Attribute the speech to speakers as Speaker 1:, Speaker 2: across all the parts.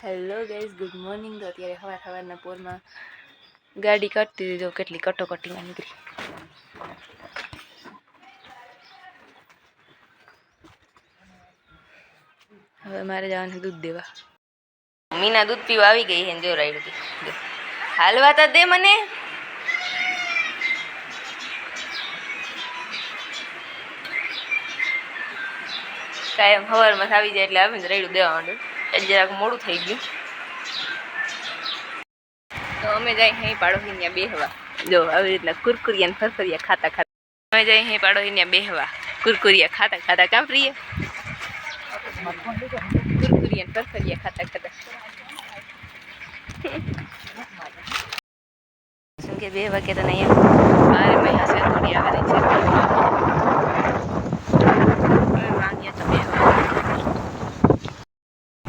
Speaker 1: Hello guys good morning તો અત્યારે સવાર સવારના પોરમાં ગાડી કાઢતી તો કેટલી કટોકટીમાં નીકળી. હવે મારે જવાનું દૂધ દેવા. મીના દૂધ પીવા આવી ગઈ હે જો રાયડું હાલવા તા દે મને. કાયમ સવારમાં આવી જાય એટલે આવીને રેડું દેવા માંડું. એટલે જરાક મોડું થઈ ગયું. તો અમે જાય અહીં પાડોશી ત્યાં બેહવા. જો આવી રીતના કુરકુરિયા ને ફરફરિયા ખાતા ખાતા. અમે જાય અહીં પાડોશી ત્યાં બેહવા. કુરકુરિયા ખાતા ખાતા કામ પ્રિય કુરકુરિયા ને ફરફરિયા ખાતા ખાતા. શું કે બે વાગે તો નહીં મારે મહિના છે થોડી આવે છે હવે વાગ્યા તો બે વાગ્યા.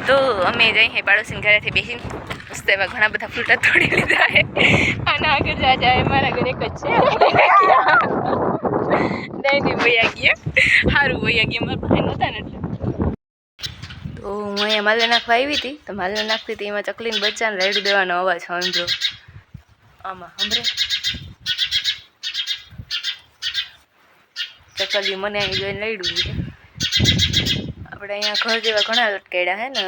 Speaker 1: તો અમે જઈ હે પાડોશીને ઘરેથી બેસીને મસ્ત એવા ઘણા બધા ફ્રૂટા તોડી લીધા છે અને આગળ જા જાય મારા ઘરે એક જ છે. નહીં નહીં, વૈયા ગયા. સારું વૈયા ગયા. મારા ભાઈ નહોતા ને તો હું અહીંયા માલે નાખવા આવી હતી. તો માલે નાખતી હતી, એમાં ચકલીને બચ્ચાને રેડી દેવાનો અવાજ સાંભળો. આમાં, સાંભળે. ચકલી મને અહીં જોઈને રેડું આપણે અહીંયા ઘર જેવા ઘણા લટકેડા હે ને,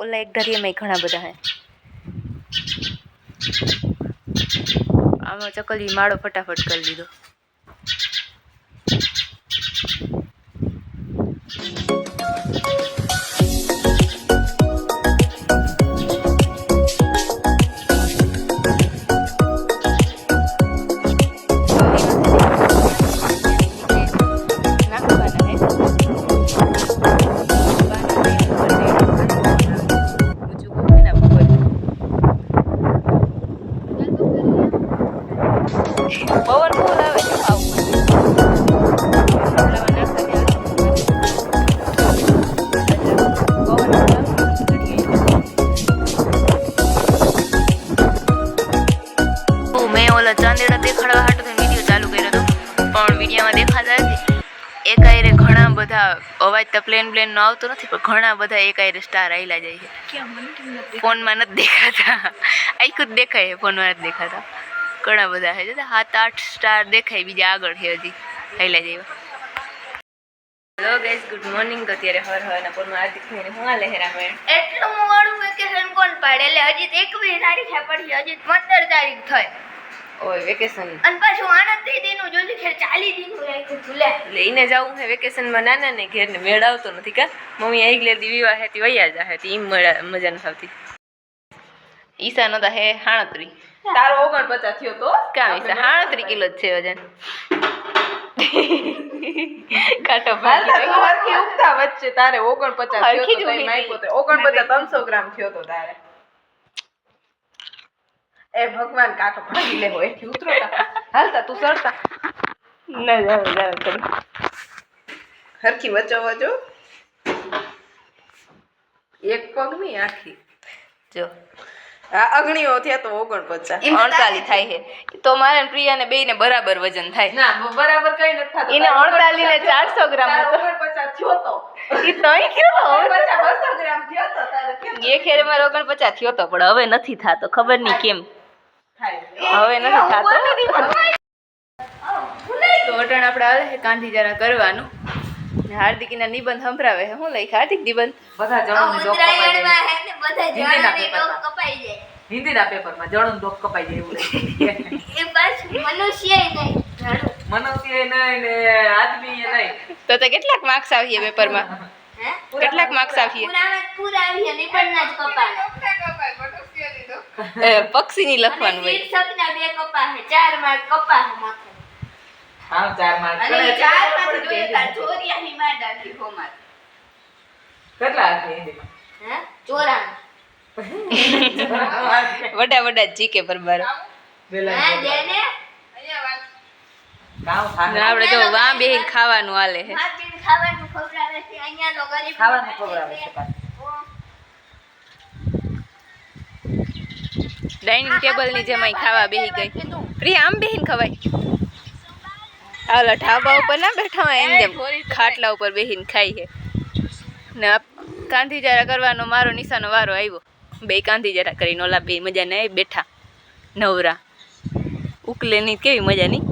Speaker 1: ઓલા એક ધરીએમાં ઘણા બધા હે. આમાં ચકલી માળો ફટાફટ કરી લીધો પવન બહુ છે ચાંદેડા દેખાડવા હાટું વીડિયો ચાલુ કર્યો હતો પણ વિડીયોમાં દેખાતા નથી એકાયરે ઘણા બધા અવાજ તો પ્લેન પ્લેન નો આવતો નથી પણ ઘણા બધા એકાયરે સ્ટાર આવેલા જાય છે ફોનમાં નથી દેખાતા. આખું જ દેખાય ફોનમાં નથી દેખાતા. ઘણા બધા છે. જોતા સાત આઠ સ્ટાર દેખાય બીજા આગળ છે હજી. આવેલા જાય હેલો ગાઈઝ ગુડ મોર્નિંગ તો અત્યારે હવાર હવારના પોરમાં હાર્દિક ભાઈને હું આ લહેરા મેં
Speaker 2: એટલું મોડું વેકેશન કોણ પાડે? એટલે હજી તો એકવીસ તારીખે પડી હજી પંદર તારીખ થઈ
Speaker 1: ઓય વેકેશન
Speaker 2: અને પાછું આનંદ દીદીનું જોજે ખેર ચાલી દીનું રાખ્યું તું લે
Speaker 1: લઈને જવું છે વેકેશનમાં નાના ને ઘેર ને મેળ આવતો નથી કા? મમ્મી આવી ગયેલી વિવાહ હતી વૈયા જા હતી એમ મળ્યા મજા નથી આવતી. ઈસા નતા હે હાણત્રી.
Speaker 3: તારો ઓગણપચાસ થયો તો?
Speaker 1: કામ ઈસા હાણત્રી કિલો જ છે વજન. કાંટો.
Speaker 3: હરખી ઉગતા વચ્ચે તારે ઓગણપચાસ
Speaker 1: હરખી જ ઉગી
Speaker 3: માયકો
Speaker 1: હતી.
Speaker 3: તે. ઓગણપચાસ ત્રણસો ગ્રામ થયો તો તારે. એ ભગવાન કાકો ભાગી લેવો એથી ઉતરો હાલતા તું સરતા
Speaker 1: ના જાવ જાવ ચલો
Speaker 3: હરખી વચો વચો એક પગની આખી.
Speaker 1: જો.
Speaker 3: આ અગણીઓ થયા તો ઓગણપચાસ.
Speaker 1: અડતાલી થાય છે તો મારે પ્રિયા ને બે ને બરાબર વજન થાય.
Speaker 3: ના બરાબર કઈ નથી થતું.
Speaker 1: એને અડતાલી ને ચારસો ગ્રામ હતો.
Speaker 3: ઓગણપચાસ થયો તો.
Speaker 1: ઈ તોય કયો
Speaker 3: ઓગણપચાસ બસો ગ્રામ થયો તો તારે
Speaker 1: એ ખેર મારો ઓગણપચાસ થયો તો પણ હવે નથી થતો ખબર નહીં કેમ. હવે નથી થતો. તો અટણ આપણે કાંધી જરા કરવાનું. હાર્દિકીના નિબંધ સંભળાવે છે. હું લઈ હાર્દિક નિબંધ?
Speaker 3: બધા જણોની ડોક કપાઈ જાય.
Speaker 2: બધા કપાઈ જાય.
Speaker 3: હિન્દીના પેપરમાં જણોની ડોક કપાઈ જાય એવું
Speaker 2: એ બસ મનુષ્ય નહીં
Speaker 3: મનુષ્ય નહીં ને આદમી નહીં.
Speaker 1: તો તો કેટલાક માર્ક્સ આવીએ પેપરમાં?
Speaker 2: હે?
Speaker 1: કેટલાક માર્ક્સ આવીએ?
Speaker 2: પૂરા આવી નિબંધના જ કપાય.
Speaker 1: પક્ષીની લખવાનું હોય.
Speaker 2: શીર્ષકના બે કપા હે ચાર માર્ક કપા હે
Speaker 3: ચાર માર્ક
Speaker 2: અને ચારમાંથી જોઈએ તાર ચોર્યાસી માર્ક આખી હો માર્ક
Speaker 3: કેટલા હશે હિન્દીમાં?
Speaker 2: હે? ચોરા
Speaker 1: વડા વડા જીકે પરબાર
Speaker 3: વેલા
Speaker 2: હે
Speaker 3: દેને
Speaker 1: આપણે જો વાં બેહીને ખાવાનું હાલે છે.
Speaker 2: ખાવાનું ખવડાવે છે. અહીંયા તો ગરીબ
Speaker 3: ખાવાનું ખવડાવે છે
Speaker 1: ડાઇનિંગ ટેબલની જેમ ખાવા બેહી ગઈ. પ્રિયા આમ બેહીને ખવાય. ઓલા ઢાબા ઉપર ના બેઠા હોય એમ જેમ ખાટલા ઉપર બેસીને ખાઈ છે. ને કાંધી જરા કરવાનો મારો નિશાનો વારો આવ્યો. બે કાંધી જરા કરીને ઓલા બે મજા ને બેઠા. નવરા. ઉકલે ની કેવી મજા નહીં